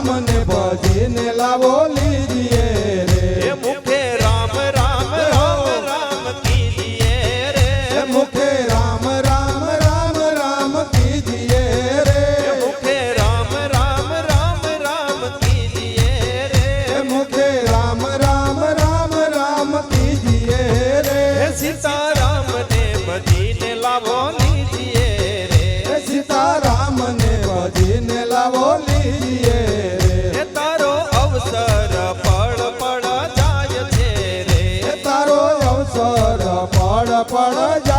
મને ભજીને લાવો લીજીએ. Aqualândia.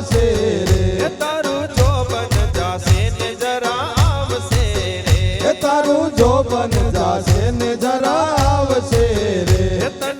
આવશે રે તારું જોબન જાશે ને જરા આવશે રે. તારું જોબન જાશે ને જરા આવશે રે?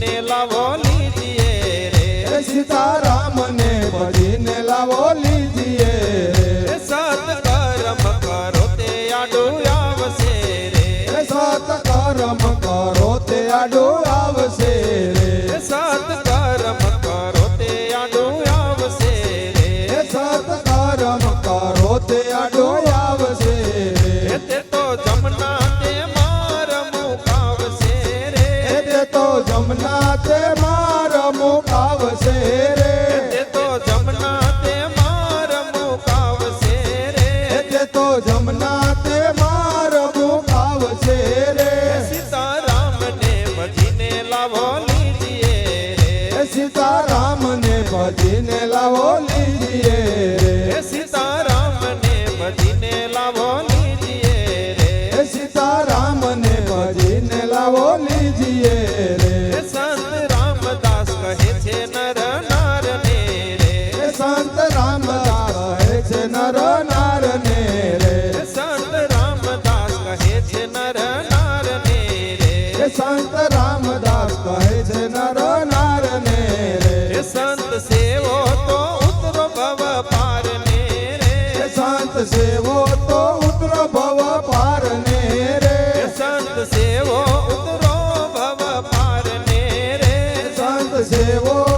ને લાવો લીજીએ રે. સીતારા लीजिए रे। संत रामदास कहे नर नार रे संत रामदास नर नार रे संत रामदास कहे नर नार रे संत रामदास कहे नर नार रे संत सेवो तो उतरो भव पार रे संत सेवो तो Zero.